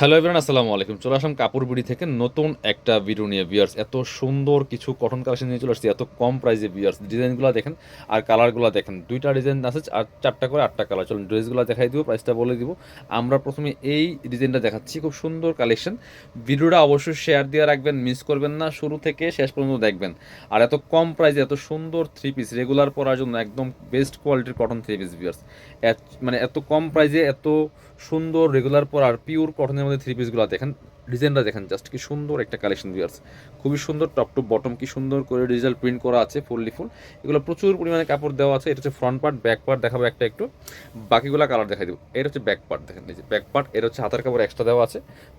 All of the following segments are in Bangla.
হ্যালো এভরিওয়ান আসসালামু আলাইকুম। চলে আসলাম কাপড় বিড়ি থেকে নতুন একটা ভিডিও নিয়ে। বিয়ার্স এত সুন্দর কিছু কটন কালেকশন নিয়ে চলে আসছি, এত কম প্রাইসে বিয়ার্স ডিজাইনগুলো দেখেন আর কালারগুলো দেখেন। দুইটা ডিজাইন আছে, আর চারটা করে আটটা কালার চলুন ড্রেসগুলো দেখাই দিব প্রাইসটা বলে দিব। আমরা প্রথমে এই ডিজাইনটা দেখাচ্ছি, খুব সুন্দর কালেকশন ভিডিওটা অবশ্যই শেয়ার দিয়ে রাখবেন মিস করবেন না, শুরু থেকে শেষ পর্যন্ত দেখবেন। আর এত কম প্রাইসে এত সুন্দর থ্রি পিস রেগুলার পরার জন্য একদম বেস্ট কোয়ালিটির কটন থ্রি পিস বিয়ার্স মানে এত কম প্রাইসে এত সুন্দর রেগুলার পরার পিওর কটনের মধ্যে থ্রি পিসগুলো দেখেন ডিজাইনটা দেখেন জাস্ট কি সুন্দর একটা কালেকশন ভিউয়ার্স খুবই সুন্দর টপ টু বটম কি সুন্দর করে ডিজিটাল প্রিন্ট করা আছে ফুললি ফুল এগুলো প্রচুর পরিমাণে কাপড় দেওয়া আছে। এটা হচ্ছে ফ্রন্ট পার্ট ব্যাক পার্ট দেখাবো একটা একটু। বাকিগুলো কালার দেখাই দেবো। এটা হচ্ছে ব্যাক পার্ট দেখেন এই যে ব্যাক পার্ট এটা হচ্ছে হাতের কাপড় এক্সট্রা দেওয়া আছে।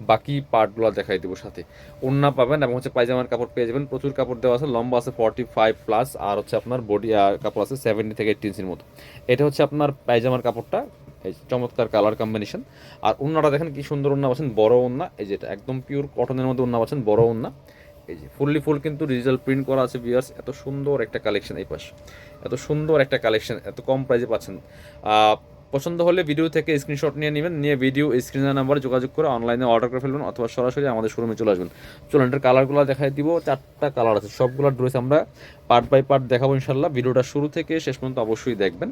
বাকি পার্টগুলো দেখাই দেবো সাথে। ওন্না পাবেন এবং হচ্ছে পায়জামার কাপড় পেয়ে যাবেন। প্রচুর কাপড় দেওয়া আছে। লম্বা আছে ফর্টি ফাইভ প্লাস আর হচ্ছে আপনার বডি কাপড় আছে সেভেন্টি থেকে এইট ইঞ্চির মতো। এটা হচ্ছে আপনার পায়জামার কাপড়টা। এই চমৎকার কালার কম্বিনেশন আর উন্নাটা দেখেন কি সুন্দর উন্না পাচ্ছেন, বড় উন্না। এই যেটা একদম পিওর কটনের মধ্যে উন্না পাচ্ছেন, বড় উন্না। এই যে ফুললি ফুল কিন্তু ডিজিটাল প্রিন্ট করা আছে বিয়ার্স এত সুন্দর একটা কালেকশন এই পাশে। এত সুন্দর একটা কালেকশন এত কম প্রাইসে পাচ্ছেন। পছন্দ হলে ভিডিও থেকে স্ক্রিনশট নিয়ে নেবেন, নিয়ে ভিডিও স্ক্রিনের নাম্বারে যোগাযোগ করে অনলাইনে অর্ডার করে ফেলবেন অথবা সরাসরি আমাদের শোরুমে চলে আসবেন। চলুন, এটার কালারগুলো দেখাই দিব। চারটা কালার আছে, সবগুলো ড্রেস আমরা পার্ট বাই পার্ট দেখাবো ইনশাল্লাহ ভিডিওটা শুরু থেকে শেষ পর্যন্ত অবশ্যই দেখবেন।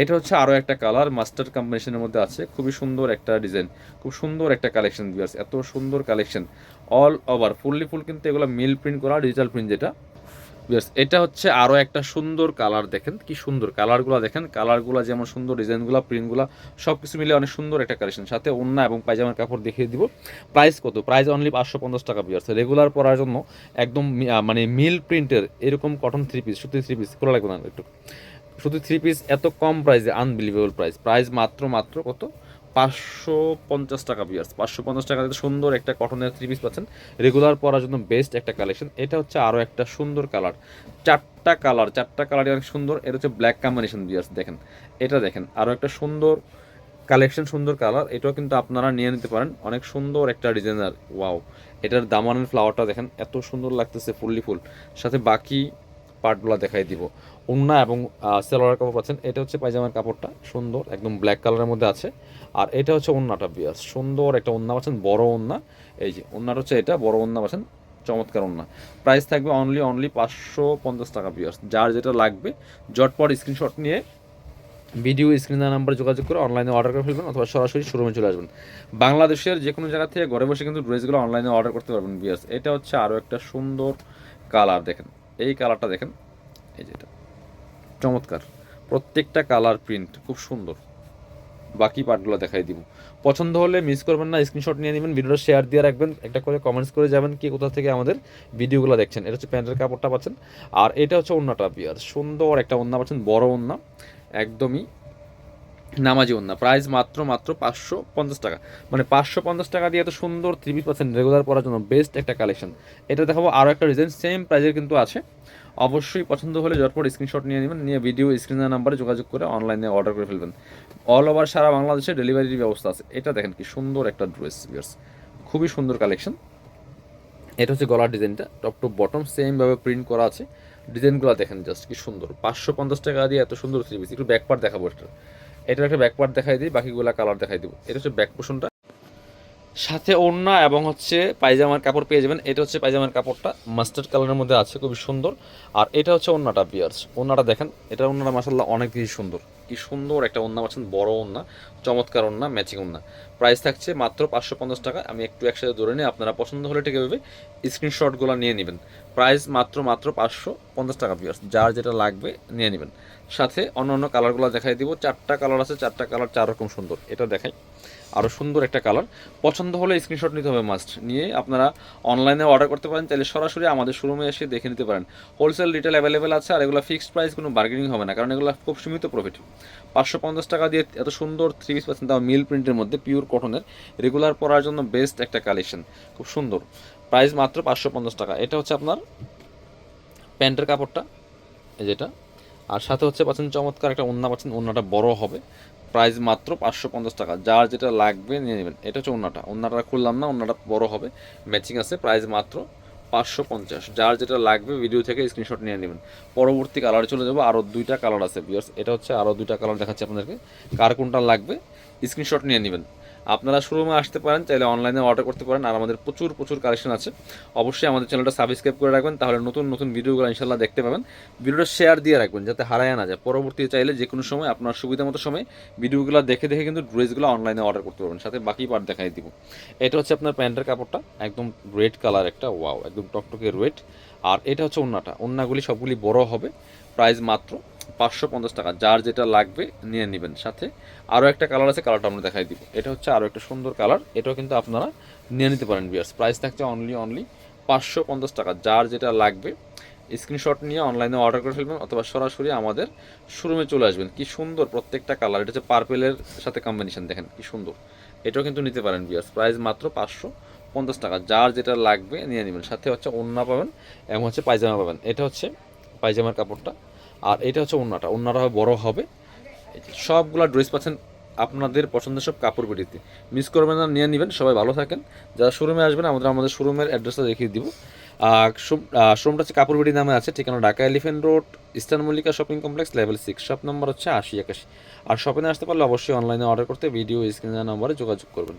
এটা হচ্ছে আরও একটা কালার মাস্টার কম্বিনেশনের মধ্যে আছে। খুবই সুন্দর একটা ডিজাইন খুব সুন্দর একটা কালেকশন ভিউয়ার্স এত সুন্দর collection all over fully full কিন্তু এগুলো মিল প্রিন্ট করা ডিজিটাল প্রিন্ট যেটা। ভিউয়ার্স এটা হচ্ছে আরও একটা সুন্দর কালার দেখেন। কি সুন্দর কালারগুলো দেখেন। কালারগুলো যেমন সুন্দর ডিজাইনগুলো প্রিন্টগুলো সব কিছু মিলে অনেক সুন্দর একটা কালেকশন সাথে ওন্না এবং পায়জামার কাপড় দেখিয়ে দিব। প্রাইস কত? প্রাইস অনলি পাঁচশো পঞ্চাশ টাকা ভিউয়ার্স রেগুলার পরার জন্য একদম মানে মিল প্রিন্টের এরকম কটন থ্রি পিস শুধু থ্রি পিস খোলা লাগবে না একটু। শুধু থ্রি পিস এত কম প্রাইসে আনবিলিভেবল প্রাইস প্রাইস মাত্র মাত্র কত? পাঁচশো পঞ্চাশ টাকা বিয়ার্স পাঁচশো পঞ্চাশ টাকা সুন্দর একটা কটনের থ্রি পিস পাচ্ছেন। রেগুলার পরার জন্য বেস্ট একটা কালেকশন এটা হচ্ছে আরও একটা সুন্দর কালার চারটা কালার চারটা কালারই অনেক সুন্দর। এটা হচ্ছে ব্ল্যাক কম্বিনেশন বিয়ার্স দেখেন। এটা দেখেন আরও একটা সুন্দর কালেকশন সুন্দর কালার এটাও কিন্তু আপনারা নিয়ে নিতে পারেন। অনেক সুন্দর একটা ডিজাইনার ওয়াও এটার দামানের ফ্লাওয়ারটা দেখেন, এত সুন্দর লাগতেছে ফুললি ফুল। সাথে বাকি পার্টগুলো দেখাই দিব। ওন্না এবং সেলোয়ার কাপড় পাচ্ছেন। এটা হচ্ছে পায়জামার কাপড়টা, সুন্দর, একদম ব্ল্যাক কালারের মধ্যে আছে। আর এটা হচ্ছে ওন্নাটা বিয়াস, সুন্দর একটা ওন্না পাচ্ছেন, বড় ওন্না এই যে ওন্নাটা হচ্ছে এটা, বড় ওন্না পাচ্ছেন, চমৎকার ওন্না প্রাইস থাকবে অনলি অনলি পাঁচশো পঞ্চাশ টাকা বিয়ার্স যার যেটা লাগবে, জটপট স্ক্রিনশট নিয়ে ভিডিও স্ক্রিনের নাম্বার যোগাযোগ করে অনলাইনে অর্ডার করে ফেলবেন অথবা সরাসরি শোরুমে চলে আসবেন। বাংলাদেশের যে কোনো জায়গা থেকে ঘরে বসে কিন্তু ড্রেসগুলো অনলাইনে অর্ডার করতে পারবেন বিয়ার্স এটা হচ্ছে আরও একটা সুন্দর কালার দেখেন। এই কালারটা দেখেন। এই যেটা চমৎকার। প্রত্যেকটা কালার প্রিন্ট খুব সুন্দর। বাকি পার্টগুলো দেখাই দিব। পছন্দ হলে মিস করবেন না স্ক্রিনশট নিয়ে নেবেন ভিডিওটা শেয়ার দিয়ে রাখবেন, একটা করে কমেন্টস করে যাবেন কি কোথা থেকে আমাদের ভিডিওগুলো দেখছেন। এটা হচ্ছে প্যান্টের কাপড়টা পাচ্ছেন। আর এটা হচ্ছে ওন্নাটা বিয়ার। সুন্দর একটা ওন্না পাচ্ছেন, বড় ওন্না। একদমই নামাজি ওন্না প্রাইস মাত্র মাত্র পাঁচশো পঞ্চাশ টাকা। মানে পাঁচশো পঞ্চাশ টাকা দিয়ে এত সুন্দর পিস পাচ্ছেন রেগুলার পরার জন্য বেস্ট একটা কালেকশন এটা দেখাবো আরও একটা ডিজাইন সেম প্রাইজের কিন্তু আছে। অবশ্যই পছন্দ হলে জটপট স্ক্রিনশট নিয়ে নেবেন, নিয়ে ভিডিও স্ক্রিনের নাম্বারে যোগাযোগ করে অনলাইনে অর্ডার করে ফেলবেন। অল ওভার সারা বাংলাদেশে ডেলিভারির ব্যবস্থা আছে। এটা দেখেন কি সুন্দর একটা ড্রেস বিয়ার্স খুবই সুন্দর কালেকশন এটা হচ্ছে গলার ডিজাইনটা টপ টু বটম সেমভাবে প্রিন্ট করা আছে। ডিজাইনগুলো দেখেন জাস্ট কি সুন্দর। পাঁচশো পঞ্চাশ টাকা দিয়ে এত সুন্দর থ্রি পিস একটু ব্যাক পার্ট দেখাবো এটা এটার একটা ব্যাক পার্ট দেখাই দিই, বাকিগুলা কালার দেখাই দিব। এটা হচ্ছে ব্যাক পোষণটা সাথে ওড়না এবং হচ্ছে পায়জামার কাপড় পেয়ে যাবেন। এটা হচ্ছে পায়জামার কাপড়টা। মাস্টার্ড কালারের মধ্যে আছে, খুবই সুন্দর। আর এটা হচ্ছে ওড়নাটা বিয়ার্স ওড়নাটা দেখেন এটা ওড়নাটা মাসাল্লাহ অনেক বেশি সুন্দর। কি সুন্দর একটা ওন্না পাচ্ছেন, বড় ওন্না চমৎকার ওন্না ম্যাচিং ওন্না প্রাইস থাকছে মাত্র পাঁচশো পঞ্চাশ টাকা, আমি একটু একসাথে ধরে নিয়ে আপনারা পছন্দ হলে ঠিক এভাবে স্ক্রিনশটগুলো নিয়ে নেবেন। প্রাইস মাত্র মাত্র পাঁচশো পঞ্চাশ টাকা বিয়ার্স যার যেটা লাগবে নিয়ে নেবেন। সাথে অন্য অন্য কালারগুলো দেখাই দিব, চারটা কালার আছে, চারটা কালার চার রকম সুন্দর, এটা দেখাই। আরও সুন্দর একটা কালার। পছন্দ হলে স্ক্রিনশট নিতে হবে মাস্ট নিয়ে আপনারা অনলাইনে অর্ডার করতে পারেন, তাহলে সরাসরি আমাদের শোরুমে এসে দেখে নিতে পারেন। হোলসেল রিটেল অ্যাভেলেবেল আছে, আর এগুলো ফিক্সড প্রাইস কোনো বার্গেনিং হবে না, কারণ এগুলো খুব সীমিত প্রফিট পাঁচশো পঞ্চাশ টাকা দিয়ে এত সুন্দর থ্রি পিস পাচ্ছেন, তাও মিল প্রিন্টের মধ্যে পিওর কটনের রেগুলার পরার জন্য বেস্ট একটা কালেকশন খুব সুন্দর। প্রাইস মাত্র পাঁচশো পঞ্চাশ টাকা। এটা হচ্ছে আপনার প্যান্টের কাপড়টা যেটা। আর সাথে হচ্ছে পাচ্ছেন চমৎকার একটা ওন্না পাচ্ছেন ওন্নাটা বড় হবে। প্রাইস মাত্র পাঁচশো পঞ্চাশ টাকা। যার যেটা লাগবে নিয়ে নেবেন। এটা হচ্ছে ওনাটা ওনাটা খুললাম না ওনাটা বড় হবে। ম্যাচিং আছে, প্রাইস মাত্র পাঁচশো পঞ্চাশ। যার যেটা লাগবে ভিডিও থেকে স্ক্রিনশট নিয়ে নেবেন। পরবর্তী কালারে চলে যাব। আরও দুইটা কালার আছে বিয়ার্স এটা হচ্ছে আরও দুইটা কালার দেখাচ্ছি আপনাদেরকে। কার কোনটা লাগবে স্ক্রিনশট নিয়ে নেবেন। আপনারা শোরুমে আসতে পারেন, চাইলে অনলাইনে অর্ডার করতে পারেন, আর আমাদের প্রচুর প্রচুর কালেকশন আছে। অবশ্যই আমাদের চ্যানেলটা সাবস্ক্রাইব করে রাখবেন, তাহলে নতুন নতুন ভিডিওগুলো ইনশাল্লাহ দেখতে পাবেন। ভিডিওটা শেয়ার দিয়ে রাখবেন, যাতে হারায় না যায়। পরবর্তীতে চাইলে যে কোনো সময়, আপনার সুবিধা মতো সময় ভিডিওগুলো দেখে দেখে কিন্তু ড্রেসগুলো অনলাইনে অর্ডার করতে পারবেন। সাথে বাকি পার্ট দেখাই দিব। এটা হচ্ছে আপনার প্যান্টের কাপড়টা, একদম রেড কালার একটা ওয়াও একদম টকটকে রেড আর এটা হচ্ছে ওন্নাটা। ওন্নাগুলি সবগুলি বড় হবে প্রাইস মাত্র পাঁচশো পঞ্চাশ টাকা। যার যেটা লাগবে নিয়ে নেবেন সাথে। আরও একটা কালার আছে কালারটা আমরা দেখাই দিব। এটা হচ্ছে আরও একটা সুন্দর কালার এটাও কিন্তু আপনারা নিয়ে নিতে পারেন বিয়ার্স প্রাইস থাকছে অনলি অনলি পাঁচশো পঞ্চাশ টাকা। যার যেটা লাগবে স্ক্রিনশট নিয়ে অনলাইনে অর্ডার করে ফেলবেন অথবা সরাসরি আমাদের শোরুমে চলে আসবেন। কি সুন্দর প্রত্যেকটা কালার এটা হচ্ছে পার্পেলের সাথে কম্বিনেশন দেখেন কি সুন্দর। এটাও কিন্তু নিতে পারেন বিয়ার্স প্রাইস মাত্র পাঁচশো পঞ্চাশ টাকা। যার যেটা লাগবে, নিয়ে নেবেন। সাথে হচ্ছে ওন্না পাবেন এবং হচ্ছে পায়জামা পাবেন। এটা হচ্ছে পায়জামার কাপড়টা। আর এটা হচ্ছে ওন্নাটা। ওন্নাটা বড় হবে। সবগুলা ড্রেস পাচ্ছেন আপনাদের পছন্দের সব কাপড় পেটিতে মিস করবেন না, নিয়ে নেবেন, সবাই ভালো থাকেন। যারা শোরুমে আসবেন, আমাদের আমাদের শোরুমের অ্যাড্রেসটা দেখিয়ে দিব। শোরুমটা হচ্ছে কাপড় পেটি নামে আছে, ঠিকানা Dhaka elephant road, eastern Mallika shopping complex level six shop number হচ্ছে আশি একাশি। আর শপিংয়ে আসতে পারলে অবশ্যই অনলাইনে অর্ডার করতে ভিডিও স্ক্রিনের নম্বরে যোগাযোগ করবেন।